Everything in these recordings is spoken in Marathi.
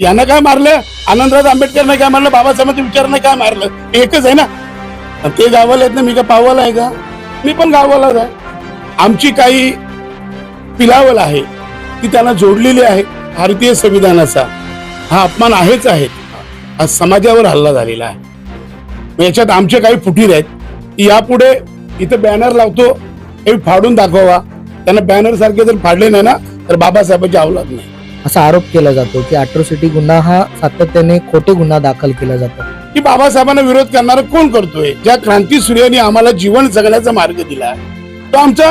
यांना काय मारलं? आनंदराज आंबेडकरने काय मारलं? बाबासाहेबांच्या विचारने काय मारलं? एकच आहे ना? ते गावाला आहेत ना मी काय पावाला आहे का? मी पण गावालाच आहे. आमची काही पिलावल आहे ती त्यांना जोडलेली आहे भारतीय संविधानाचा. हा अपमान आहेच आहे. हा समाजावर हल्ला झालेला आहे. याच्यात आमचे काही फुटीर आहेत. की यापुढे इथं बॅनर लावतो हे फाडून दाखवा त्यांना बॅनर सारखे जर फाडले नाही ना तर बाबासाहेबांची अवलाद नाही. असा आरोप केला जातो की अट्रोसिटी गुन्हा हा सातत्याने खोटे गुन्हा दाखल केला जातो. की बाबासाहेबांना विरोध करणारा कोण करतोय? ज्या क्रांती सूर्याने आम्हाला जीवन जगण्याचा मार्ग दिला. तो आमचा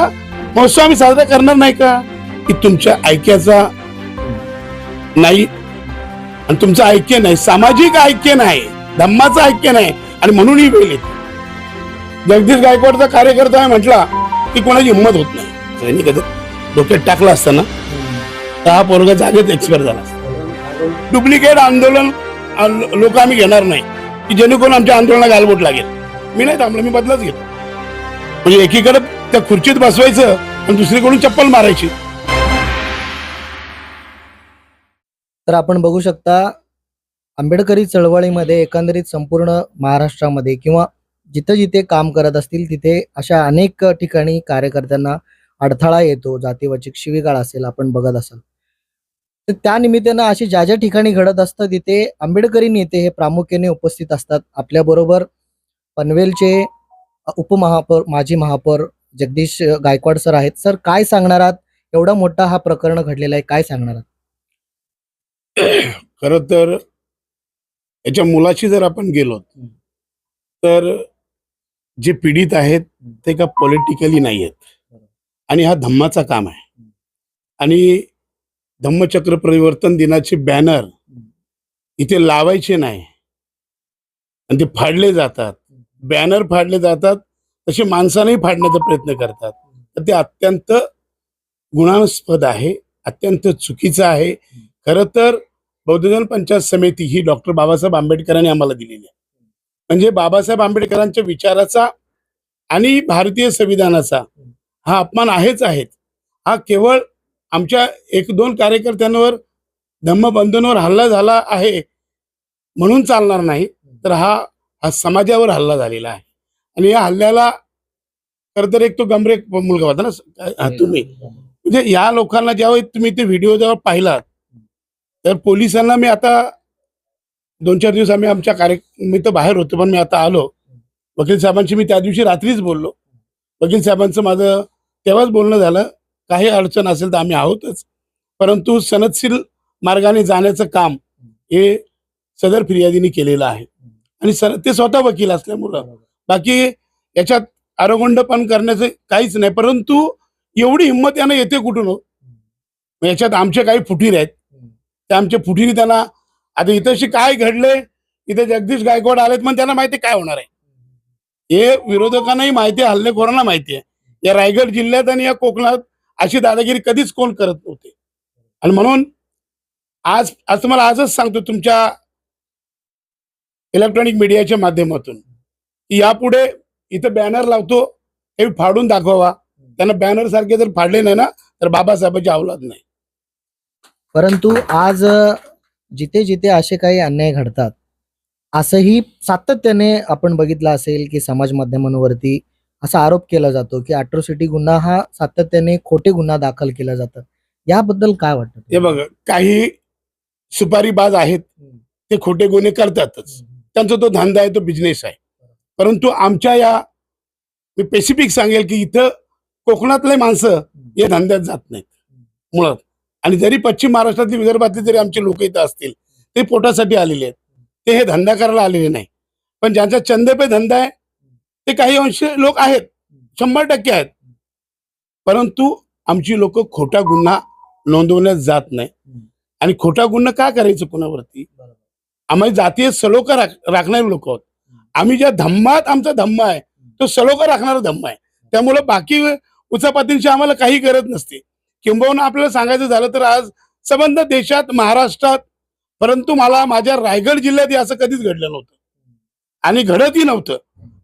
महोत्सव आम्ही साजरा करणार नाही का? की तुमच्या ऐक्याचा नाही आणि तुमचं ऐक्य नाही सामाजिक ऐक्य नाही धम्माचं ऐक्य नाही आणि म्हणून ही वेळ येते. जगदीश गायकवाडचा कार्यकर्ता आहे म्हटला की कोणाची हिंमत होत नाही. सैनिक डोक्यात टाकला असताना तर हा पोरगा जागेत एक्सपायर झाला. डुप्लिकेट आंदोलन लोक आम्ही घेणार नाही. की जेणेकरून आमच्या आंदोलनाला गालबोट लागेल. मी नाही थांबलो मी बदलाच घेतो. म्हणजे एकीकडे त्या खुर्चीत बसवायचं आणि दुसरीकडून चप्पल मारायची. तर आपण बघू शकता आंबेडकरी चळवळीमध्ये एकंदरीत संपूर्ण महाराष्ट्रामध्ये किंवा जिथं जिथे काम करत असतील तिथे अशा अनेक ठिकाणी कार्यकर्त्यांना अडथळा येतो. जातीवाचक शिवीगाळ असेल आपण बघत असाल. तर त्या निमित्तानं अशी ज्या ज्या ठिकाणी घडत असतं तिथे आंबेडकरी नेते हे प्रामुख्याने उपस्थित असतात. आपल्याबरोबर पनवेलचे उपमहापौर माजी महापौर जगदीश गायकवाड सर आहेत. सर काय सांगणार आहात? एवढा मोठा हा प्रकरण घडलेला आहे. काय सांगणार आहात? खर तर याच्या मुलाशी जर आपण गेलो तर जे पीडित आहेत ते का पॉलिटिकली नाही आहेत आणि हा धम्माचा काम आहे. आणि धम्मचक्र परिवर्तन दिनाचे बॅनर इथे लावायचे नाही. आणि ते फाडले जातात. बॅनर फाडले जातात. तसे माणसानेही फाडण्याचा प्रयत्न करतात. तर ते अत्यंत गुणास्पद आहे. अत्यंत चुकीचं आहे. खरं तर बौद्धजन पंचायत समिती ही डॉक्टर बाबासाहेब आंबेडकरांनी आम्हाला दिलेली आहे. म्हणजे बाबासाहेब आंबेडकरांच्या विचाराचा आणि भारतीय संविधानाचा हा अपमान आहेच आहेत. हा केवळ आमच्या एक दोन कार्यकर्त्यांवर धम्मबंधूंवर हल्ला झाला आहे म्हणून चालणार नाही तर हा हा समाजावर हल्ला झालेला आहे. आणि या हल्ल्याला खरं तर एक तो गंभीर एक मुलगा होता ना तुम्ही. म्हणजे या लोकांना ज्यावेळी तुम्ही ते व्हिडिओ जेव्हा पाहिलात तर पोलिसांना मी आता दोन चार दिवस आम्ही आमच्या कार्य मी तर बाहेर होतो पण मी आता आलो. वकील साहेबांशी मी त्या दिवशी रात्रीच बोललो. वकील साहेबांचं माझं तेव्हाच बोलणं झालं. काही अडचण असेल तर आम्ही आहोतच. परंतु सनदशील मार्गाने जाण्याचं काम हे सदर फिर्यादीने केलेलं आहे. आणि सर ते स्वतः वकील असल्यामुळं. बाकी याच्यात आरोगंडपण करण्याचं काहीच नाही. परंतु एवढी हिंमत यांना येते कुठून हो? याच्यात आमचे काही फुटीर आहेत. ते आमच्या फुटीने त्यांना आता इथंशी काय घडले इथे जगदीश गायकवाड आलेत पण त्यांना माहिती काय होणार आहे? हे विरोधकांनाही माहिती आहे हल्लेखोरांना माहिती आहे. या रायगड जिल्ह्यात आणि या कोकणात अशी दादागिरी कधीच कोण करत नव्हते. आणि म्हणून आज आज तुम्हाला आजच सांगतो तुमच्या इलेक्ट्रॉनिक मीडियाच्या माध्यमातून. यापुढे इथं बॅनर लावतो हे फाडून दाखवा त्यांना बॅनर सारखे जर फाडले नाही ना तर बाबासाहेबांची अवलाद नाही. परंतु आज जिथे जिथे असे काही अन्याय घडतात असंही सातत्याने आपण बघितलं असेल की समाज माध्यमांवरती असा आरोप केला जातो की अॅट्रॉसिटी गुन्हा हा सातत्याने खोटे गुन्हा दाखल केला जातात. याबद्दल काय वाटतं हे बघ काही सुपारीबाज आहेत ते खोटे गुन्हे करतातच. त्यांचा तो धंदा आहे तो बिझनेस आहे. परंतु आमच्या या मी स्पेसिफिक सांगेल की इथं कोकणातले माणसं या धंद्यात जात नाहीत मुळात. आणि जरी पश्चिम महाराष्ट्रातली विदर्भातले जरी आमचे लोक इथं असतील ते पोटासाठी आलेले आहेत. ते हे धंदा करायला आलेले नाही. पण ज्यांचा चंदपे धंदा आहे ते काही अंश लोक आहेत. शंभर टक्के आहेत. परंतु आमची लोक खोटा गुन्हा नोंदवण्यात जात नाही. आणि खोटा गुन्हा का करायचं कुणावरती? आम्ही जातीय सलोखा राख राखणारे लोक आहोत. आम्ही ज्या धम्मात आमचा धम्मा आहे तो सलोखा राखणारा धम्मा आहे. त्यामुळे बाकी उचापातींची आम्हाला काही गरज नसते. किंबहुना आपल्याला सांगायचं झालं तर आज संबंध देशात महाराष्ट्रात परंतु मला माझ्या रायगड जिल्ह्यात हे असं कधीच घडलं नव्हतं. आणि घडतही नव्हतं.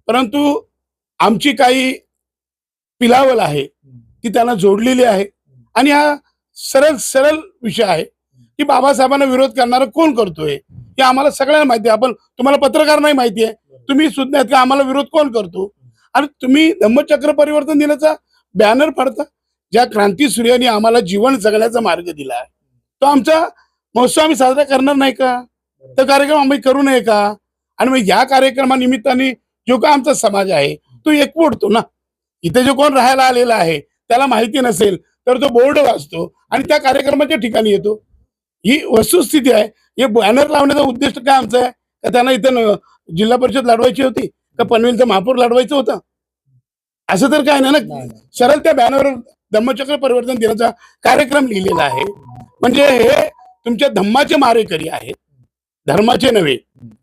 परंतु आमची काही पिलावल आहे ती त्यांना जोडलेली आहे. आणि हा सरळ सरळ विषय आहे की बाबासाहेबांना विरोध करणारा कोण करतोय? हे आम्हाला सगळ्यांना माहिती आहे. आपण तुम्हाला पत्रकार नाही माहिती आहे. तुम्ही सुद्धा का? आम्हाला विरोध कोण करतो? आणि तुम्ही धम्मचक्र परिवर्तन दिनाचा बॅनर पडता ज्या क्रांती सूर्याने आम्हाला जीवन जगण्याचा मार्ग दिला आहे. तो आमचा महोत्सव आम्ही साजरा करणार नाही का? तर कार्यक्रम आम्ही करू नये का? आणि मग या कार्यक्रमानिमित्ताने जो का आमचा समाज आहे तो एकवटतो ना. इथे जो कोण राहायला आलेला आहे त्याला माहिती नसेल तर तो बोर्ड वाचतो आणि त्या कार्यक्रमाच्या ठिकाणी येतो. ही वस्तुस्थिती आहे. हे बॅनर लावण्याचा उद्देश काय आमचा आहे? का त्यांना इथं जिल्हा परिषद लढवायची होती? का पनवेलचं महापौर लढवायचं होतं? असं तर काय नाही ना. सरळ त्या बॅनरवर धम्मचक्र परिवर्तन दिनाचा कार्यक्रम लिहिलेला आहे. म्हणजे हे तुमच्या धम्माचे मारेकरी आहेत. धर्माचे नव्हे.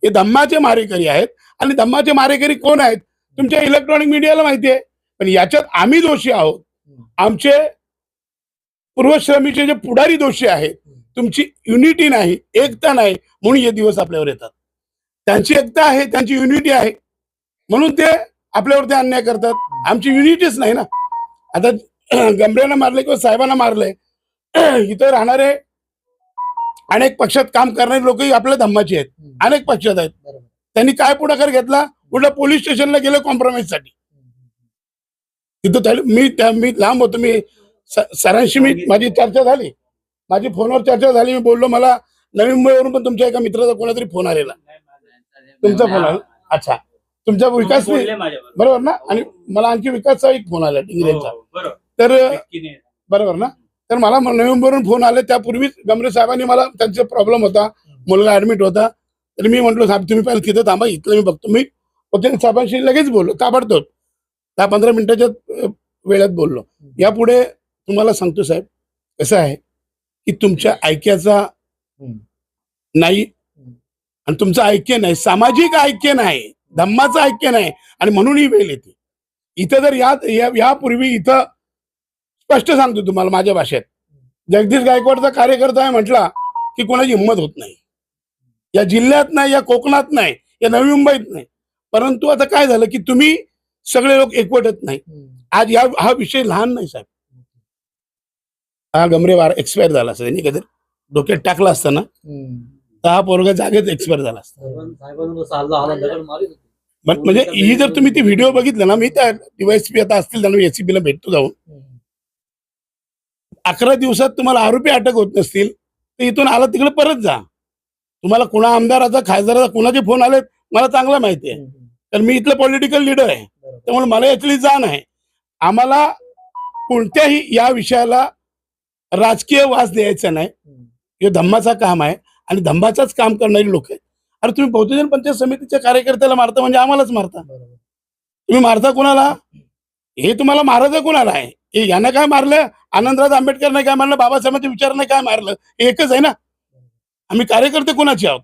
हे धम्माचे मारेकरी आहेत. आणि धम्माचे मारेकरी कोण आहेत? तुमच्या इलेक्ट्रॉनिक मीडियाला माहिती आहे पण याच्यात आम्ही दोषी आहोत. आमचे पूर्वश्रमीचे जे पुढारी दोषी आहेत तुमची युनिटी नाही एकता नाही म्हणून हे दिवस आपल्यावर येतात. त्यांची एकता आहे त्यांची युनिटी आहे. म्हणून ते आपल्यावर ते अन्याय करतात. आमची युनिटीच नाही ना. आता गंभीरांना मारले किंवा साहेबांना मारले इथं राहणारे अनेक पक्षात काम करणारे लोकही आपल्या धम्माची आहेत. अनेक पक्षात आहेत. बरोबर. त्यांनी काय पुढाकार घेतला? उलट पोलीस स्टेशनला गेले कॉम्प्रोमाइजसाठी? तिथं त्या- मी त्या मी लांब होतो. मी सरांशी मी माझी चर्चा झाली. माझी फोनवर चर्चा झाली. मी बोललो मला नवी मुंबईवरून पण तुमच्या एका मित्राचा कोणातरी फोन आलेला. तुमचा फोन आला? अच्छा. तुमचा विकास. बरोबर ना? आणि मला आणखी विकासचा एक फोन आला इंग्रजचा. हो, बरोबर. तर. बरोबर ना? तर मला नोव्हेंबरवरून फोन आले. त्यापूर्वीच गमरे साहेबांनी मला त्यांचा प्रॉब्लेम होता. मुलगा ऍडमिट होता. तर मी म्हटलो साहेब तुम्ही पहिला तिथं थांबा इथलं मी बघतो. मी वकील साहेबांशी लगेच बोललो ताबडतोब. दहा पंधरा मिनिटाच्या वेळात बोललो. यापुढे तुम्हाला सांगतो साहेब कसं आहे की तुमच्या ऐक्याचा. नाही आणि तुमचं ऐक्य नाही सामाजिक ऐक्य नाही धम्माचं ऐक्य नाही आणि म्हणून ही वेळ येते. इथं जर या या- यापूर्वी इथं स्पष्ट सांगतो तुम्हाला माझ्या भाषेत. जगदीश गायकवाडचा कार्यकर्ता आहे म्हटला की कोणाची हिंमत होत नाही. या जिल्ह्यात नाही या कोकणात नाही या नवी मुंबईत नाही. परंतु आता काय झालं की तुम्ही सगळे लोक एकवटत नाही. आज या हा विषय लहान नाही साहेब. हा गमरे वार एक्सपायर झाला असता त्यांनी कधी डोक्यात टाकला असता ना? तर हा पोरगा जागेच एक्सपायर झाला असता. म्हणजे ही जर तुम्ही ती व्हिडिओ बघितलं ना मी त्या डीवायसपी आता असतील त्यांना एसीपी ला भेटतो जाऊन. अकरा दिवसात तुम्हाला आरोपी अटक होत नसतील तर इथून आला तिकडे परत जा. तुम्हाला कुणा आमदाराचा खासदाराचा कुणाचे फोन आलेत मला चांगला माहिती आहे. तर मी इथलं पॉलिटिकल लीडर आहे. त्यामुळे मला यातली जाण आहे. आम्हाला कोणत्याही या विषयाला राजकीय वास द्यायचा नाही. हे धम्माचा काम आहे आणि धम्माचाच काम करणारी लोक आहेत. अरे तुम्ही बहुजन पंचायत समितीच्या कार्यकर्त्याला मारता म्हणजे आम्हालाच मारता. तुम्ही मारता कुणाला? हे तुम्हाला मारायचं कुणाला आहे? हे यानं काय मारलं? आनंदराज आंबेडकरने काय मारलं? बाबासाहेबांच्या विचाराने काय मारलं? हे एकच आहे ना? आम्ही कार्यकर्ते कुणाचे आहोत?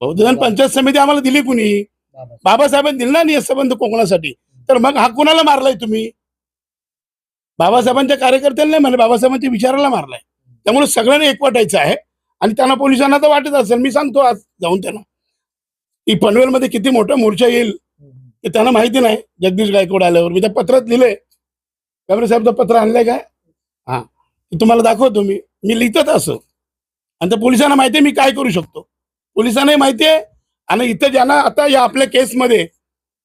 बहुजन पंचायत समिती आम्हाला दिली कुणी? बाबासाहेबांनी दिली ना नियसबंध कोकणासाठी. तर मग हा कुणाला मारलाय तुम्ही? बाबासाहेबांच्या कार्यकर्त्याला नाही म्हणलं बाबासाहेबांच्या विचाराला मारलाय. त्यामुळे सगळ्यांनी एकवटायचं आहे आणि त्यांना पोलिसांना तर वाटत असेल मी सांगतो आज जाऊन त्यांना. की पनवेलमध्ये किती मोठा मोर्चा येईल ते त्यांना माहिती नाही. जगदीश गायकवाड आल्यावर. मी त्या पत्रात लिहिले गमरे साहेबचं पत्र आणलंय काय हा. तुम्हाला दाखवतो मी. मी लिहितच असो. आणि त्या पोलिसांना माहिती आहे मी काय करू शकतो. पोलिसांनाही माहिती आहे आणि इथं ज्यांना आता या आपल्या केसमध्ये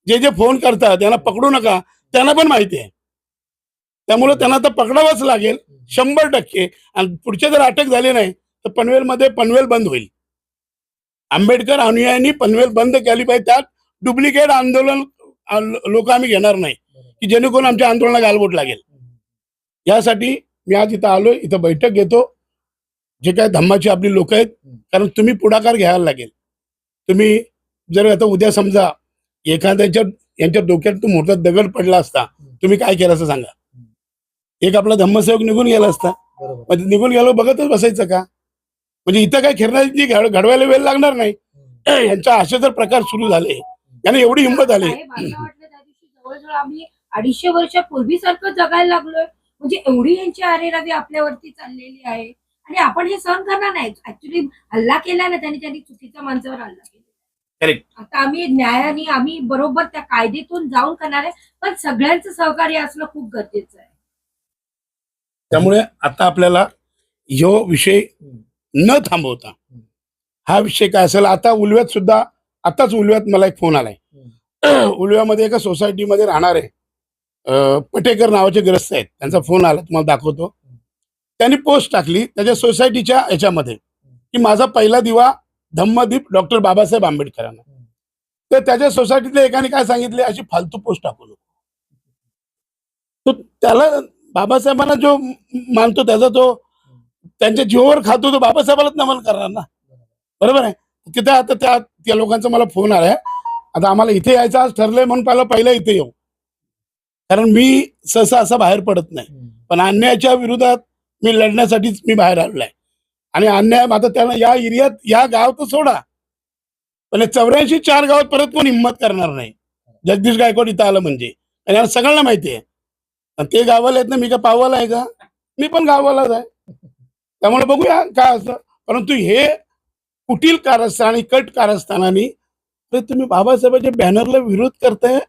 जे जे फोन करतात त्यांना पकडू नका त्यांना पण माहिती आहे त्यामुळे त्यांना तर पकडावंच लागेल शंभर टक्के. आणि पुढचे जर अटक झाले नाही तर पनवेलमध्ये पनवेल बंद होईल. आंबेडकर अनुयायांनी पनवेल बंद केली पाहिजे. त्यात डुप्लिकेट आंदोलन लोक आम्ही घेणार नाही की जेणेकरून आमच्या आंदोलनाला गालबोट लागेल. यासाठी मी आज इथं आलोय इथं बैठक घेतो. जे काय धम्माची आपली लोक आहेत कारण तुम्ही पुढाकार घ्यायला लागेल. तुम्ही जर आता उद्या समजा एखाद्याच्या यांच्या डोक्यात तो मोठा दगड पडला असता तुम्ही काय केलं असं सांगा? एक आपला धम्मसेवक निघून गेला असता. मग निघून गेलो बघतच बसायचं का? म्हणजे इथं काय खेळण्याची घड- घडवायला वेळ लागणार नाही. यांच्या असे जर प्रकार सुरू झाले यांना एवढी हिंमत आली. आम्ही अडीचशे वर्षापूर्वीसारखं जगायला लागलोय. म्हणजे एवढी यांची आरेरावी आपल्यावरती चाललेली आहे. आणि आपण हे सहन करणार नाही. ऍक्च्युली हल्ला केला ना त्यांनी त्यांनी चुकीच्या माणसावर हल्ला केला. आता आम्ही न्यायाने आम्ही बरोबर त्या कायद्यातून जाऊन करणार आहे पण सगळ्यांचं सहकार्य असणं खूप गरजेचं आहे. त्यामुळे आता आपल्याला ह्यो विषय न थांबवता हा विषय काय असेल आता उलव्यात सुद्धा आताच उलव्यात मला एक फोन आलाय. उलव्यामध्ये एका सोसायटीमध्ये राहणारे पटेकर नावाचे ग्रस्त आहेत. त्यांचा फोन आला तुम्हाला दाखवतो. त्यांनी पोस्ट टाकली त्याच्या सोसायटीच्या याच्यामध्ये की माझा पहिला दिवा धम्मदीप डॉक्टर बाबासाहेब आंबेडकरांना. तर त्याच्या सोसायटीतल्या एकाने काय सांगितले? अशी फालतू पोस्ट टाकू नको. तो त्याला बाबासाहेबांना जो मानतो त्याचा तो त्यांच्या जीवावर खातो तो बाबासाहेबालाच नमन करणार ना. बरोबर आहे? तिथे आता त्या त्या लोकांचा मला फोन आलाय आता आम्हाला इथे यायचं आज ठरलंय म्हणून पहिला पहिला इथे येऊ. कारण मी सहसा असं बाहेर पडत नाही. पण अन्यायाच्या विरोधात मी लढण्यासाठीच मी बाहेर आलोय. आणि अन्याय आता त्यांना या एरियात या गाव तर सोडा. पण चौऱ्याऐंशी चार गावात परत कोण हिंमत करणार नाही? जगदीश गायकवाड इथं आलं म्हणजे. आणि यांना सगळ्यांना माहिती आहे. ते गावाला आहेत ना मी का पावाला आहे का? मी पण गावालाच आहे. त्यामुळे बघूया काय असतं. परंतु हे कुटील कारस्थान आणि कट कारस्थानाने तर तुम्ही बाबासाहेबांच्या बॅनरला विरोध करताय?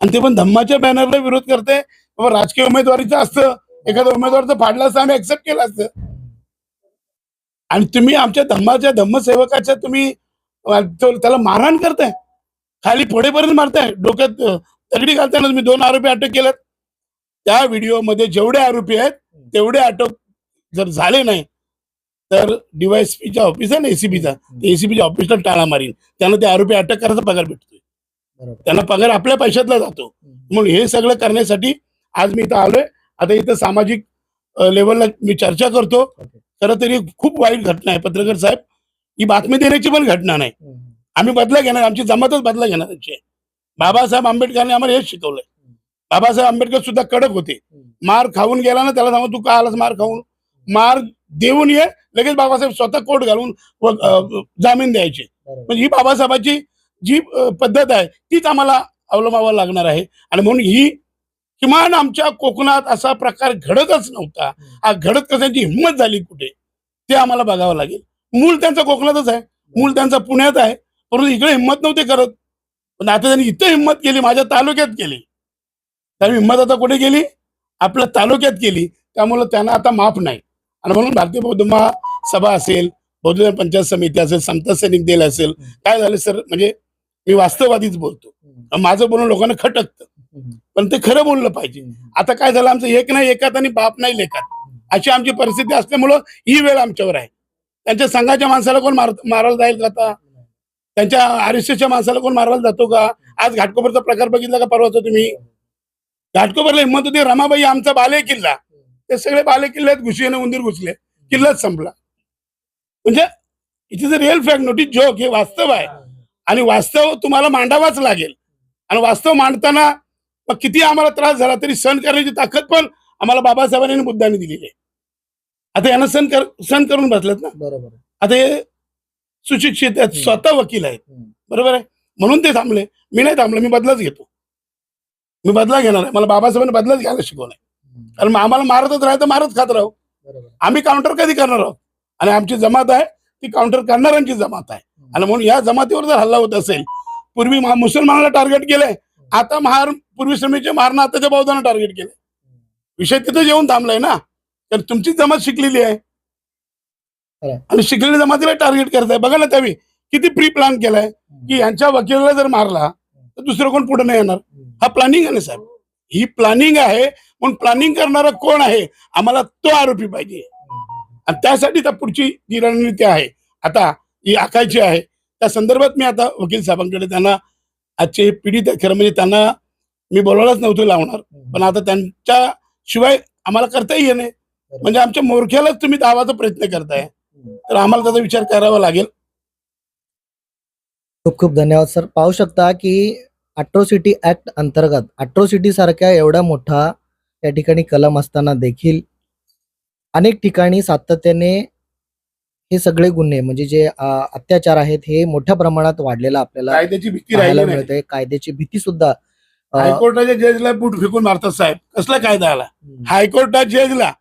आणि ते पण धम्माच्या बॅनरला विरोध करताय? बाबा राजकीय उमेदवारीचं असतं. एखाद्या उमेदवारचं फाडलं असतं आम्ही ऍक्सेप्ट केलं असतं. आणि तुम्ही आमच्या धम्माच्या धम्मसेवकाच्या तुम्ही त्याला मारहाण करताय. खाली पुढेपर्यंत मारताय. डोक्यात अं, दगडी घालताय ना तुम्ही दोन आरोपी अटक केलेत त्या व्हिडिओमध्ये जेवढे आरोपी आहेत तेवढे अटक जर झाले नाही तर डीवायएसपीच्या ऑफिस आहे ना एसीबीचा एसीबीच्या ऑफिसला टाळा मारीन. त्यांना ते आरोपी अटक करायचा पगार भेटतोय. त्यांना पगार आपल्या पैशातला जातो. म्हणून हे सगळं करण्यासाठी आज मी इथं आलोय. आता इथं सामाजिक लेवलला मी चर्चा करतो. खरं तरी खूप वाईट घटना आहे. पत्रकार साहेब ही बातमी देण्याची पण घटना नाही. आम्ही बदला घेणार आमची जमातच बदला घेणार आहे. बाबासाहेब आंबेडकरांनी आम्हाला हेच शिकवलंय. बाबासाहेब आंबेडकर सुद्धा कडक होते. मार खाऊन गेला ना त्याला सांगू तू का आलास मार खाऊन? मार देऊन ये लगेच बाबासाहेब स्वतः कोट घालून जामीन द्यायचे. म्हणजे ही बाबासाहेबांची जी पद्धत आहे तीच आम्हाला अवलंबावं लागणार आहे. आणि म्हणून ही किमान आमच्या कोकणात असा प्रकार घडतच नव्हता. हा घडत कशाची हिंमत झाली कुठे? ते आम्हाला बघावं लागेल. मूळ त्यांचं कोकणातच आहे. मूळ त्यांचं पुण्यात आहे. परंतु इकडे हिंमत नव्हते करत. पण आता त्यांनी इथं हिंमत केली माझ्या तालुक्यात केली. तर हिंमत आता कुठे गेली आपल्या तालुक्यात केली. त्यामुळे त्यांना आता माफ नाही. आणि म्हणून भारतीय बौद्ध सभा असेल बौद्ध पंचायत समिती असेल समता सैनिक दल असेल काय झालं सर? म्हणजे मी वास्तववादीच बोलतो. माझं बोलून लोकांना खटकतं. पण ते खरं बोललं पाहिजे. आता काय झालं आमचं एक नाही एकात आणि बाप नाही लेखात. अशी आमची परिस्थिती असल्यामुळं ही वेळ आमच्यावर आहे. त्यांच्या संघाच्या माणसाला कोण मार मारायला जाईल का आता? त्यांच्या आरएसएसच्या माणसाला कोण मारायला जातो का? आज घाटकोपरचा प्रकार बघितला का परवाचा तुम्ही? घाटकोपरला हिंमत होती रमाबाई आमचा बाले किल्ला. ते सगळे बाले किल्ल्यात घुसले उंदीर घुसले. किल्लाच संपला. म्हणजे it is a real fact not joke हे वास्तव आहे. आणि वास्तव तुम्हाला मांडावाच लागेल. आणि वास्तव मांडताना मग किती आम्हाला त्रास झाला तरी सहन करण्याची ताकद पण आम्हाला बाबासाहेबांनी बुद्धांनी दिलेली आहे. आता यांना सण कर सण करून बसलेत ना. बरोबर आता हे सुशिक्षित आहेत स्वतः वकील आहेत. बरोबर आहे? म्हणून ते थांबले. मी नाही थांबलो मी बदलाच घेतो. मी बदला घेणार आहे. मला बाबासाहेबांनी बदलाच घ्यायला शिकवलाय. कारण आम्हाला मारतच राहायचं मारत खात राहू. आम्ही काउंटर कधी करणार आहोत? आणि आमची जमात आहे ती काउंटर करणाऱ्यांची जमात आहे. आणि म्हणून या जमातीवर जर हल्ला होत असेल पूर्वी मुसलमानाला टार्गेट केलंय आता महार पूर्वी श्रमीचे मारणं आताच्या बौद्धांना टार्गेट केलंय विषय तिथे येऊन थांबलाय ना. तर तुमची जमात शिकलेली आहे. आणि शिकलेल्या जमातीला टार्गेट करताय. बघा ना त्यावेळी किती प्री प्लॅन केलाय. की यांच्या वकिलाला जर मारला तर दुसरं कोण पुढे नाही येणार? हा प्लॅनिंग आहे ना साहेब. ही प्लॅनिंग आहे. पण प्लॅनिंग करणारा कोण आहे? आम्हाला तो आरोपी पाहिजे. आणि त्यासाठी त्या पुढची जी रणनीती आहे. आता ही आखायची आहे. त्या संदर्भात मी आता वकील साहेबांकडे त्यांना आजचे पीडित खरं म्हणजे त्यांना मी बोलायलाच नव्हतं लावणार. पण आता त्यांच्या शिवाय आम्हाला करताही येणे. म्हणजे आमच्या मोरख्यालाच तुम्ही दावाचा प्रयत्न करताय. तर आम्हाला त्याचा विचार करावा लागेल. खूप खूप धन्यवाद सर. पाहू शकता की अट्रोसिटी ऍक्ट अंतर्गत अट्रोसिटी सारख्या एवढा मोठा या ठिकाणी कलम असताना देखील अनेक ठिकाणी सातत्याने हे सगळे गुन्हे म्हणजे जे अत्याचार आहेत हे मोठ्या प्रमाणात वाढलेला आपल्याला कायद्याची भीती मिळते. कायद्याची भीती सुद्धा हायकोर्टाच्या जजला बूट फेकून मारतात साहेब. कसला कायदा आला? हायकोर्टात जजला.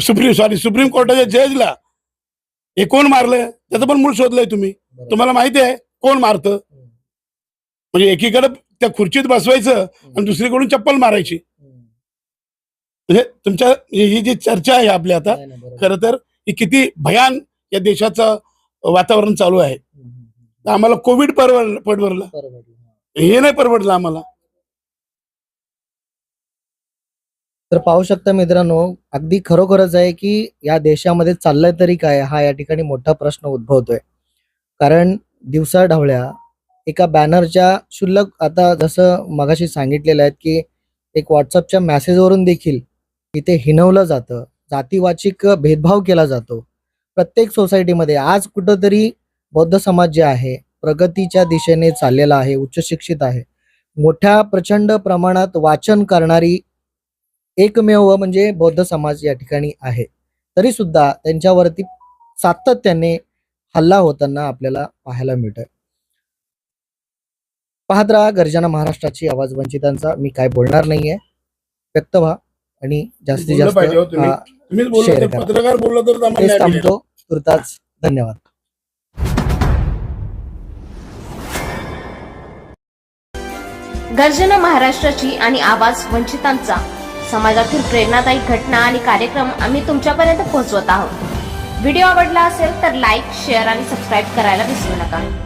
सुप्रीम सॉरी सुप्रीम कोर्टाच्या जजला. हे कोण मारलं? त्याचं पण मूळ शोधलंय तुम्ही. तुम्हाला माहिती आहे कोण मारतं? म्हणजे एकीकडे त्या खुर्चीत बसवायचं आणि दुसरीकडून चप्पल मारायची. म्हणजे तुमच्या ही जी चर्चा आहे आपली आता. खरं तर की किती भयान या देशाचं वातावरण चालू आहे. आम्हाला कोविड परवडलं परवडलं. हे नाही परवडलं आम्हाला. तर पाहू शकता मित्रांनो अगदी खरोखरच आहे की या देशामध्ये चाललंय तरी काय हा या ठिकाणी मोठा प्रश्न उद्भवतोय. कारण दिवसा ढवळ्या एका बॅनरच्या शुल्लक आता जसं मगाशी सांगितलेलं आहे की एक व्हॉट्सअपच्या मेसेजवरून देखील इथे हिनवलं जातं जातीवाचिक भेदभाव केला जातो. प्रत्येक सोसायटीमध्ये आज कुठंतरी बौद्ध समाज जे आहे प्रगतीच्या दिशेने चाललेला आहे उच्च शिक्षित आहे. मोठ्या प्रचंड प्रमाणात वाचन करणारी एकमेव म्हणजे बौद्ध समाज या ठिकाणी आहे. तरी सुद्धा त्यांच्यावरती सातत्याने हल्ला होताना आपल्याला पाहायला मिळतोय. पाहत राहा गर्जना महाराष्ट्राची आवाज वंचितांचा. मी काय बोलणार नाहीये. व्यक्त व्हा आणि जास्तीत जास्त हो ते करा. थांबतो. तुर्ताच धन्यवाद. गर्जना महाराष्ट्राची आणि आवाज वंचितांचा. समाजातील प्रेरणादायी घटना आणि कार्यक्रम आम्ही तुमच्यापर्यंत पोहोचवत आहोत. व्हिडिओ आवडला असेल तर लाईक शेअर आणि सबस्क्राईब करायला विसरू नका.